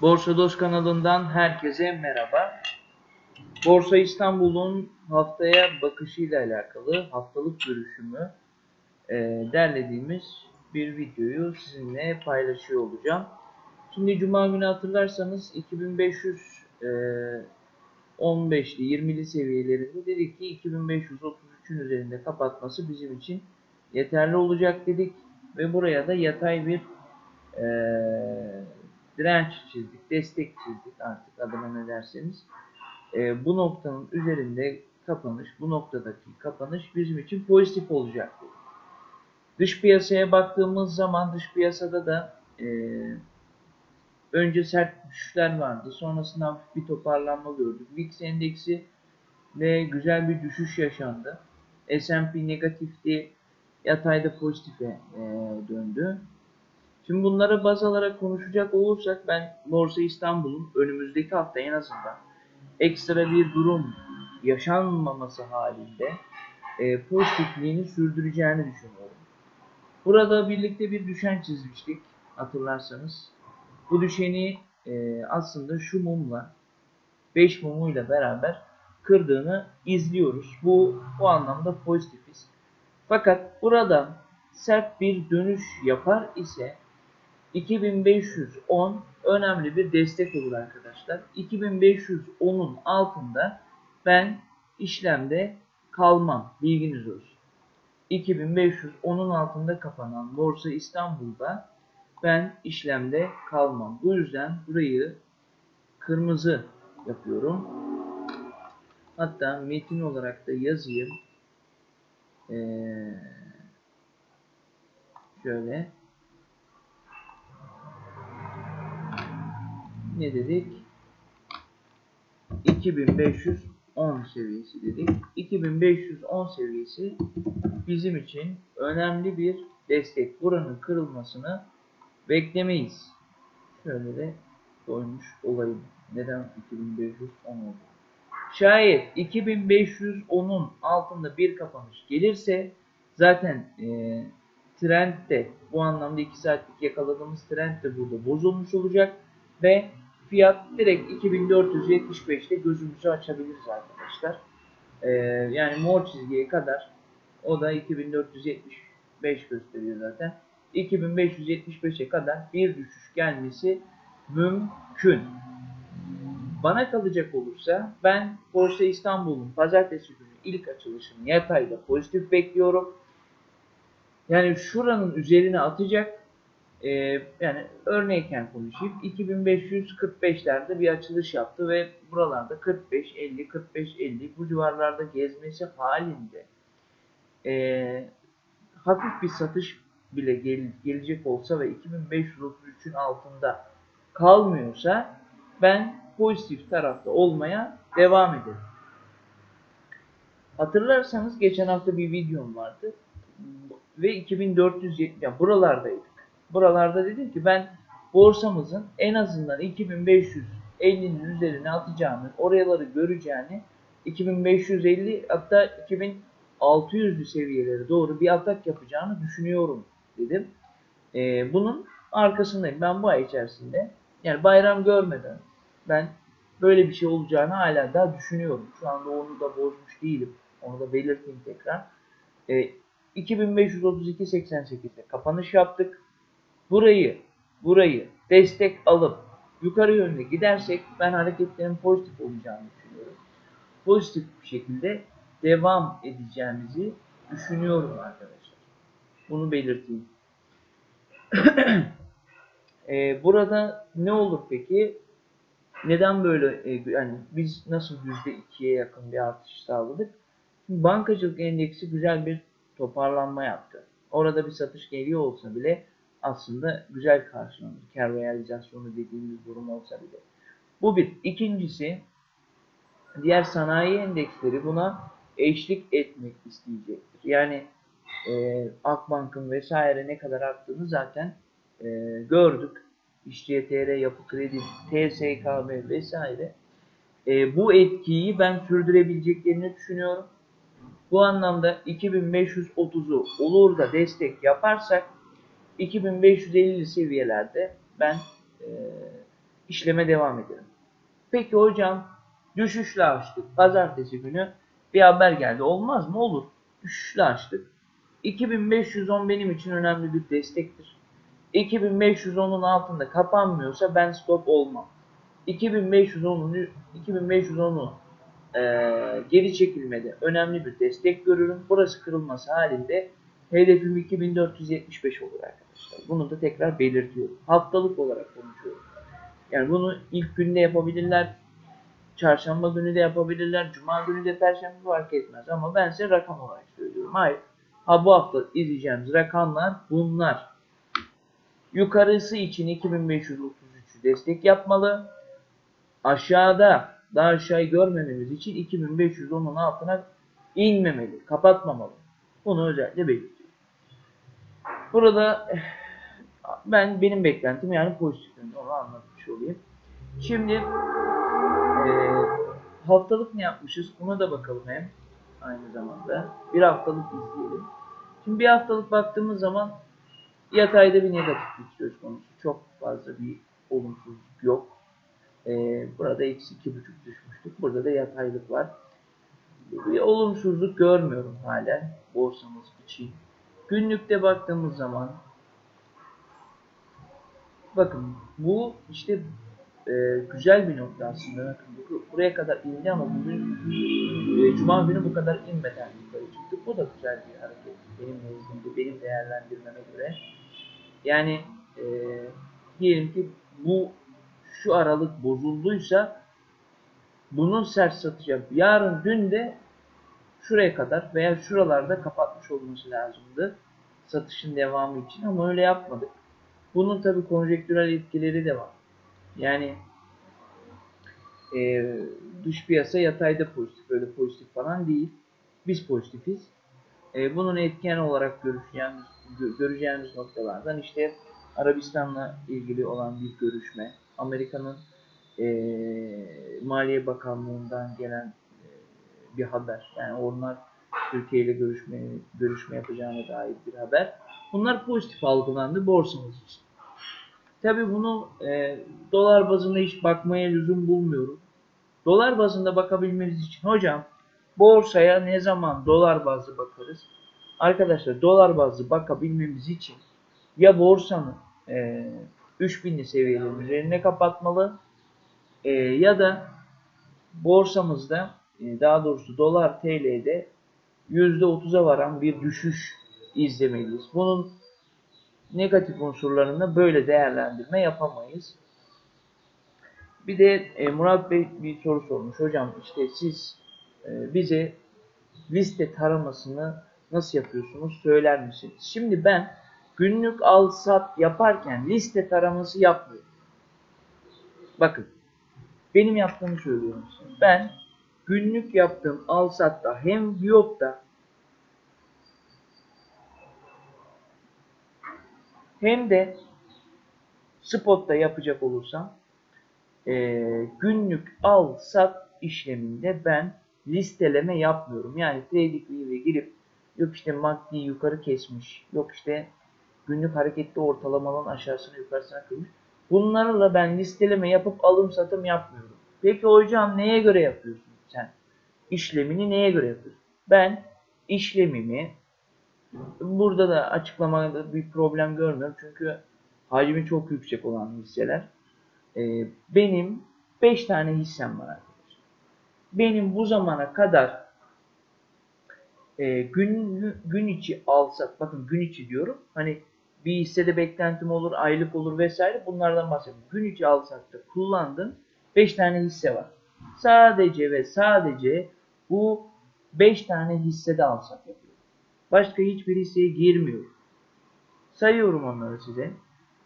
Borsa Dost kanalından herkese merhaba. Borsa İstanbul'un haftaya bakışıyla alakalı haftalık görüşümü e, derlediğimiz bir videoyu sizinle paylaşıyor olacağım. Şimdi Cuma günü hatırlarsanız 2515'li 20'li seviyelerinde dedik ki 2533'ün üzerinde kapatması bizim için yeterli olacak dedik ve buraya da yatay bir eee direnç çizdik, destek çizdik artık adına ne derseniz. Eee, bu noktanın üzerinde kapanış, bu noktadaki kapanış bizim için pozitif olacak dedik. Dış piyasaya baktığımız zaman dış piyasada da eee, önce sert düşüşler vardı. Sonrasında hafif bir toparlanma gördük. VIX endeksi ve güzel bir düşüş yaşandı. S&P negatifti, yatayda pozitife eee, döndü. Şimdi bunlara baz alarak konuşacak olursak ben Borsa İstanbul'un önümüzdeki hafta en azından ekstra bir durum yaşanmaması halinde e, pozitifliğini sürdüreceğini düşünüyorum. Burada birlikte bir düşen çizmiştik hatırlarsanız. Bu düşeni e, aslında şu mumla 5 mumuyla beraber kırdığını izliyoruz. Bu bu anlamda pozitifiz. Fakat burada sert bir dönüş yapar ise 2510 önemli bir destek olur arkadaşlar. 2510'un altında ben işlemde kalmam. Bilginiz olsun. 2510'un altında kapanan Borsa İstanbul'da ben işlemde kalmam. Bu yüzden burayı kırmızı yapıyorum. Hatta metin olarak da yazayım. Ee, şöyle. Ne dedik? 2510 seviyesi dedik. 2510 seviyesi bizim için önemli bir destek. Buranın kırılmasını beklemeyiz. Şöyle de koymuş olayım. Neden 2510 oldu? Şayet 2510'un altında bir kapanış gelirse zaten e, trend de bu anlamda 2 saatlik yakaladığımız trend de burada bozulmuş olacak ve fiyat direkt 2475'te gözümüzü açabiliriz arkadaşlar. Ee, yani mor çizgiye kadar o da 2475 gösteriyor zaten. 2575'e kadar bir düşüş gelmesi mümkün. Bana kalacak olursa ben Borsa İstanbul'un pazartesi günü ilk açılışını yatayda pozitif bekliyorum. Yani şuranın üzerine atacak ee, yani örneyken konuşayım 2545'lerde bir açılış yaptı ve buralarda 45 50 45 50 bu civarlarda gezmesi halinde ee, hafif bir satış bile gel, gelecek olsa ve 2533'ün altında kalmıyorsa ben pozitif tarafta olmaya devam ederim. Hatırlarsanız geçen hafta bir videom vardı ve 2470 yani buralardaydık buralarda dedim ki ben borsamızın en azından 2550'nin üzerine atacağını, oraları göreceğini 2550 hatta 2600'lü seviyelere doğru bir atak yapacağını düşünüyorum dedim. Ee, bunun arkasındayım. Ben bu ay içerisinde yani bayram görmeden ben böyle bir şey olacağını hala daha düşünüyorum. Şu anda onu da bozmuş değilim. Onu da belirteyim tekrar. Ee, 2532.88'de kapanış yaptık burayı burayı destek alıp yukarı yönde gidersek ben hareketlerin pozitif olacağını düşünüyorum. Pozitif bir şekilde devam edeceğimizi düşünüyorum arkadaşlar. Bunu belirteyim. ee, burada ne olur peki? Neden böyle e, yani biz nasıl %2'ye yakın bir artış sağladık? Şimdi bankacılık endeksi güzel bir toparlanma yaptı. Orada bir satış geliyor olsa bile aslında güzel karşılanır. Kar realizasyonu dediğimiz durum olsa bile. Bu bir. İkincisi diğer sanayi endeksleri buna eşlik etmek isteyecektir. Yani e, Akbank'ın vesaire ne kadar arttığını zaten e, gördük. İşçi.tr, Yapı Kredi, TSKB vesaire. E, bu etkiyi ben sürdürebileceklerini düşünüyorum. Bu anlamda 2530'u olur da destek yaparsak 2550 seviyelerde ben e, işleme devam ederim. Peki hocam düşüşle açtık. Pazartesi günü bir haber geldi. Olmaz mı? Olur. Düşüşle açtık. 2510 benim için önemli bir destektir. 2510'un altında kapanmıyorsa ben stop olmam. 2510'u 2510'u e, geri çekilmede önemli bir destek görürüm. Burası kırılması halinde hedefim 2475 olur arkadaşlar. Bunu da tekrar belirtiyorum. Haftalık olarak konuşuyorum. Yani bunu ilk günde yapabilirler. Çarşamba günü de yapabilirler. Cuma günü de perşembe fark etmez. Ama ben size rakam olarak söylüyorum. Hayır. Ha bu hafta izleyeceğimiz rakamlar bunlar. Yukarısı için 2533'ü destek yapmalı. Aşağıda daha aşağıyı görmememiz için 2510'un altına inmemeli, kapatmamalı. Bunu özellikle belirtiyorum. Burada eh, ben benim beklentim yani pozitif yönde onu anlatmış olayım. Şimdi eee, haftalık ne yapmışız? Buna da bakalım hem aynı zamanda. Bir haftalık izleyelim. Şimdi bir haftalık baktığımız zaman yatayda bir negatiflik söz konusu. Çok fazla bir olumsuzluk yok. Ee, burada eksi iki buçuk düşmüştük. Burada da yataylık var. Bir olumsuzluk görmüyorum halen borsamız için. Günlükte baktığımız zaman bakın bu işte e, güzel bir nokta aslında. Bakın bu- buraya kadar indi ama bugün e, Cuma günü bu kadar inmeden yukarı çıktık. Bu da güzel bir hareket. Benim nezdimde, benim değerlendirmeme göre. Yani e, diyelim ki bu şu aralık bozulduysa bunun sert satacak. Yarın dün de şuraya kadar veya şuralarda kapatmış olması lazımdı. Satışın devamı için ama öyle yapmadık. Bunun tabi konjektürel etkileri de var. Yani e, dış piyasa yatayda pozitif, öyle pozitif falan değil. Biz pozitifiz. E, bunun etken olarak görüşeceğimiz, gö- göreceğimiz noktalardan işte Arabistan'la ilgili olan bir görüşme, Amerika'nın e, Maliye Bakanlığı'ndan gelen e, bir haber. Yani onlar Türkiye ile görüşme, görüşme yapacağına dair bir haber. Bunlar pozitif algılandı borsamız için. Tabii bunu e, dolar bazında hiç bakmaya lüzum bulmuyorum. Dolar bazında bakabilmeniz için hocam borsaya ne zaman dolar bazlı bakarız? Arkadaşlar dolar bazlı bakabilmemiz için ya borsanın e, 3000'li seviyelerin üzerine kapatmalı e, ya da borsamızda e, daha doğrusu dolar TL'de %30'a varan bir düşüş izlemeliyiz. Bunun negatif unsurlarını böyle değerlendirme yapamayız. Bir de e, Murat Bey bir soru sormuş. Hocam işte siz e, bize liste taramasını nasıl yapıyorsunuz söyler misiniz? Şimdi ben günlük al sat yaparken liste taraması yapmıyorum. Bakın benim yaptığımı söylüyorum. Ben günlük yaptığım al satta hem Viyop'ta hem de Spot'ta yapacak olursam eee, günlük al sat işleminde ben listeleme yapmıyorum. Yani Trading View'e girip yok işte MACD yukarı kesmiş, yok işte günlük hareketli ortalamanın aşağısına yukarısına kırmış. Bunlarla ben listeleme yapıp alım satım yapmıyorum. Peki hocam neye göre yapıyorsun sen? İşlemini neye göre yapıyorsun? Ben işlemimi burada da açıklamada bir problem görmüyorum. Çünkü hacmi çok yüksek olan hisseler. Ee, benim 5 tane hissem var arkadaşlar. Benim bu zamana kadar e, gün gün içi alsak, bakın gün içi diyorum. Hani bir hissede beklentim olur, aylık olur vesaire bunlardan bahsediyorum. Gün içi alsak da kullandığım 5 tane hisse var. Sadece ve sadece bu 5 tane hissede alsak yapıyorum. Başka hiçbir hisseye girmiyorum. Sayıyorum onları size.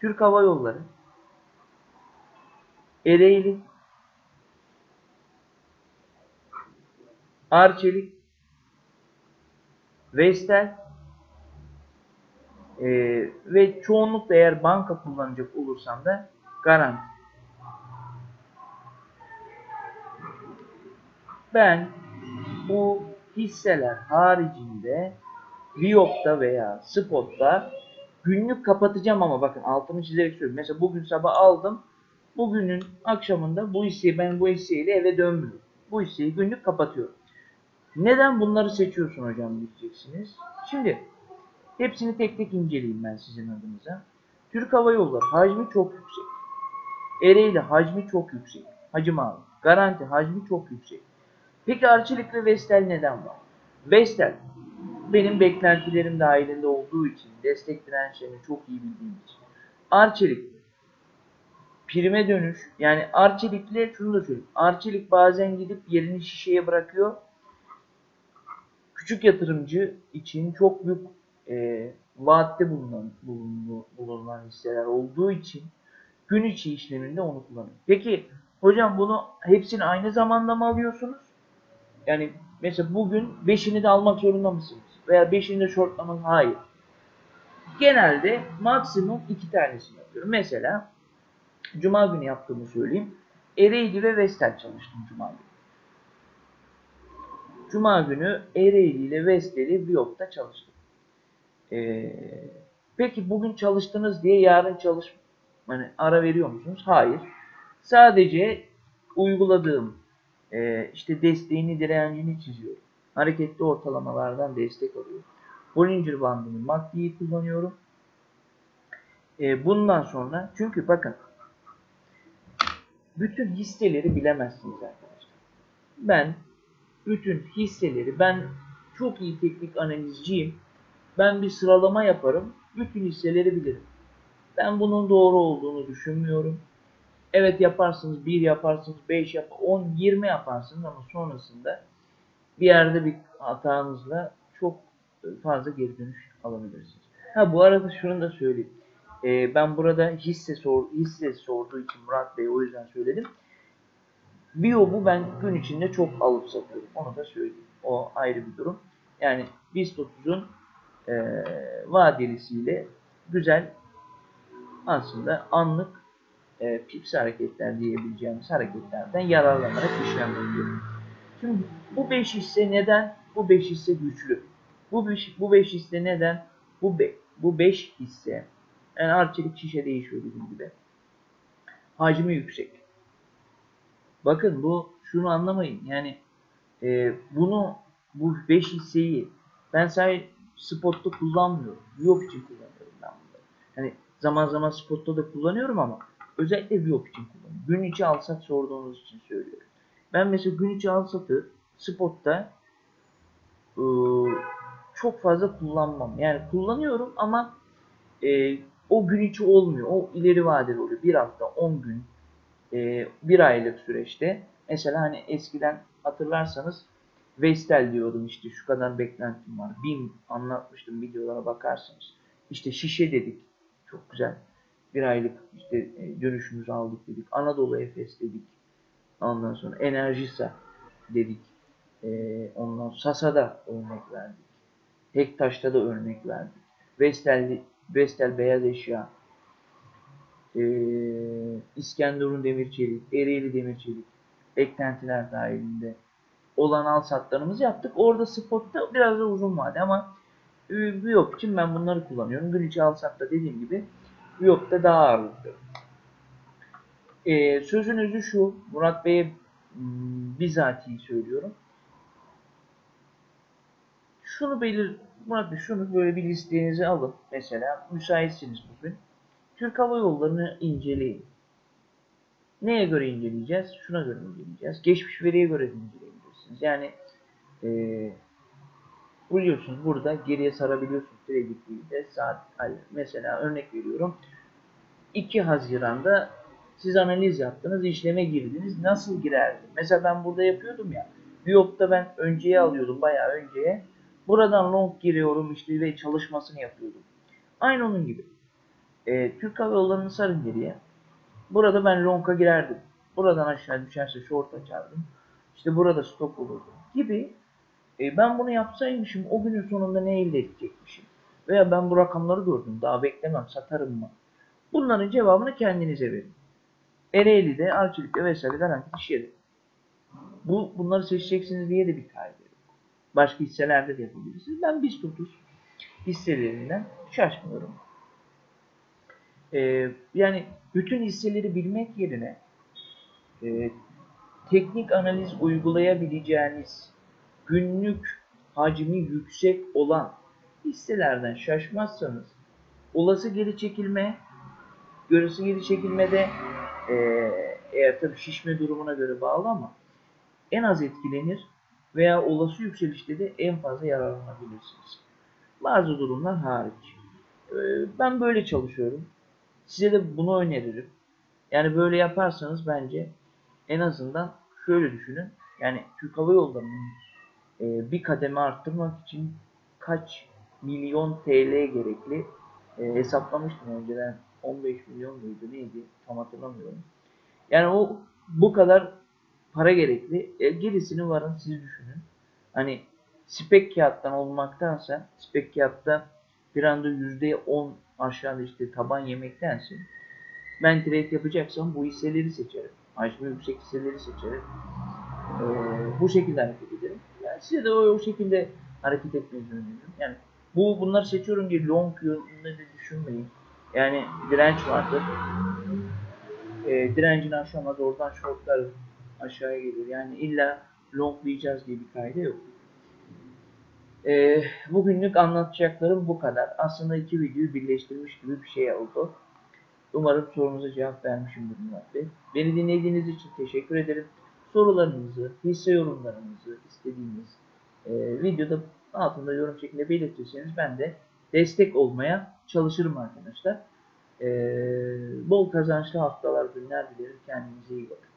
Türk Hava Yolları, Ereğli, Arçelik, Vestel eee, ve çoğunlukla eğer banka kullanacak olursam da Garanti. Ben bu hisseler haricinde Viyop'ta veya Spot'ta günlük kapatacağım ama bakın altını çizerek söylüyorum. Mesela bugün sabah aldım bugünün akşamında bu hisseyi ben bu hisseyle eve dönmüyorum. Bu hisseyi günlük kapatıyorum. Neden bunları seçiyorsun hocam diyeceksiniz. Şimdi hepsini tek tek inceleyeyim ben sizin adınıza. Türk Hava Yolları hacmi çok yüksek. Ereğli hacmi çok yüksek. Hacim abi. Garanti hacmi çok yüksek. Peki Arçelik ve Vestel neden var? Vestel benim beklentilerim dahilinde olduğu için, destek dirençlerini çok iyi bildiğim için. Arçelik prime dönüş yani Arçelik'le şunu da söyleyeyim. Arçelik bazen gidip yerini şişeye bırakıyor. Küçük yatırımcı için çok büyük e, vaatte bulunan, bulunan, hisseler olduğu için gün içi işleminde onu kullanın. Peki hocam bunu hepsini aynı zamanda mı alıyorsunuz? Yani mesela bugün 5'ini de almak zorunda mısınız? Veya 5'ini de shortlamak hayır. Genelde maksimum 2 tanesini yapıyorum. Mesela Cuma günü yaptığımı söyleyeyim. Ereğli ve Vestel çalıştım Cuma günü. Cuma günü Ereğli ile Vestel'i Biyop'ta çalıştım. Ee, peki bugün çalıştınız diye yarın çalış hani ara veriyor musunuz? Hayır. Sadece uyguladığım e, işte desteğini direncini çiziyorum. Hareketli ortalamalardan destek alıyorum. Bollinger bandını MACD'yi kullanıyorum. E, bundan sonra çünkü bakın bütün hisseleri bilemezsiniz arkadaşlar. Ben bütün hisseleri ben çok iyi teknik analizciyim. Ben bir sıralama yaparım. Bütün hisseleri bilirim. Ben bunun doğru olduğunu düşünmüyorum. Evet yaparsınız, 1 yaparsınız, 5 yap, 10, 20 yaparsınız ama sonrasında bir yerde bir hatanızla çok fazla geri dönüş alabilirsiniz. Ha bu arada şunu da söyleyeyim. Ee, ben burada hisse sor, hisse sorduğu için Murat Bey o yüzden söyledim. Biyom'u ben gün içinde çok alıp satıyorum. Onu da söyleyeyim. O ayrı bir durum. Yani BIST 30'un e, vadelisiyle güzel aslında anlık e, pips hareketler diyebileceğimiz hareketlerden yararlanarak işlem yapıyorum. Şimdi bu 5 hisse neden? Bu 5 hisse güçlü. Bu 5 bu 5 hisse neden? Bu be, bu 5 hisse yani arçelik şişe değişiyor dediğim gibi. Hacmi yüksek. Bakın bu şunu anlamayın. Yani e, bunu bu 5 hisseyi ben sadece spotta kullanmıyorum. Yok için kullanıyorum ben bunları. Hani zaman zaman spotta da kullanıyorum ama özellikle yok için kullanıyorum. Gün içi alsat sorduğunuz için söylüyorum. Ben mesela gün içi alsatı spotta e, çok fazla kullanmam. Yani kullanıyorum ama e, o gün içi olmuyor. O ileri vadeli oluyor. Bir hafta, 10 gün, e, bir aylık süreçte. Mesela hani eskiden hatırlarsanız Vestel diyordum işte şu kadar beklentim var. BİM anlatmıştım videolara bakarsınız. İşte şişe dedik. Çok güzel. Bir aylık işte e, dönüşümüzü aldık dedik. Anadolu Efes dedik. Ondan sonra Enerjisa dedik. Ee, ondan Sasa'da örnek verdik. Tektaş'ta da örnek verdik. Vestel, Vestel Beyaz Eşya, ee, İskenderun Demir Çelik, Ereğli Demir Çelik, beklentiler dahilinde olan al satlarımızı yaptık. Orada spotta biraz da uzun vade ama yok için ben bunları kullanıyorum. Gün içi al satta dediğim gibi yok da daha ağırlıklı. Ee, sözün özü şu, Murat Bey'e hmm, bizatihi söylüyorum. Şunu belir, Murat Bey şunu böyle bir listenize alın. Mesela müsaitsiniz bugün. Türk Hava Yolları'nı inceleyin. Neye göre inceleyeceğiz? Şuna göre inceleyeceğiz. Geçmiş veriye göre inceleyebilirsiniz. Yani e, biliyorsunuz burada geriye sarabiliyorsunuz de saat mesela örnek veriyorum 2 Haziran'da siz analiz yaptınız, işleme girdiniz. Nasıl girerdi? Mesela ben burada yapıyordum ya. Biyop'ta ben önceye alıyordum, bayağı önceye. Buradan long giriyorum işte ve çalışmasını yapıyordum. Aynı onun gibi. Ee, Türk Hava Yolları'nı sarın geriye. Burada ben long'a girerdim. Buradan aşağı düşerse short açardım. İşte burada stop olurdu gibi. E, ben bunu yapsaymışım o günün sonunda ne elde edecekmişim? Veya ben bu rakamları gördüm daha beklemem satarım mı? Bunların cevabını kendinize verin. Ereğli'de, Arçelik'te vesaire garanti iş yeri. Bu, bunları seçeceksiniz diye de bir kaydı yok. Başka hisselerde de yapabilirsiniz. Ben BIST 30 hisselerinden şaşmıyorum. Ee, yani bütün hisseleri bilmek yerine e, teknik analiz uygulayabileceğiniz günlük hacmi yüksek olan hisselerden şaşmazsanız olası geri çekilme görüsü geri çekilmede e, eğer tabii şişme durumuna göre bağlı ama en az etkilenir veya olası yükselişte de en fazla yararlanabilirsiniz. Bazı durumlar hariç. Ee, Ben böyle çalışıyorum. Size de bunu öneririm. Yani böyle yaparsanız bence en azından şöyle düşünün. Yani Türk Hava Yolları'nın e, bir kademe arttırmak için kaç milyon TL gerekli e, hesaplamıştım önceden 15 milyon muydu neydi tam hatırlamıyorum. Yani o bu kadar para gerekli. E, gerisini varın siz düşünün. Hani spek kağıttan olmaktansa spek kağıtta bir anda %10 aşağıda işte taban yemektense ben trade yapacaksam bu hisseleri seçerim. Hacmi yüksek hisseleri seçerim. Ee, bu şekilde hareket ederim. Yani size de o, o şekilde hareket etmenizi öneririm. Yani bu bunları seçiyorum diye long yönünde de düşünmeyin. Yani direnç vardır. Ee, direncini aşamaz oradan shortlar aşağıya gelir. Yani illa longlayacağız diye bir kayda yok. Ee, bugünlük anlatacaklarım bu kadar. Aslında iki videoyu birleştirmiş gibi bir şey oldu. Umarım sorunuza cevap vermişimdir Murat Bey. Beni dinlediğiniz için teşekkür ederim. Sorularınızı, hisse yorumlarınızı istediğiniz e, videoda altında yorum şeklinde belirtirseniz ben de destek olmaya çalışırım arkadaşlar. E, bol kazançlı haftalar, günler dilerim. Kendinize iyi bakın.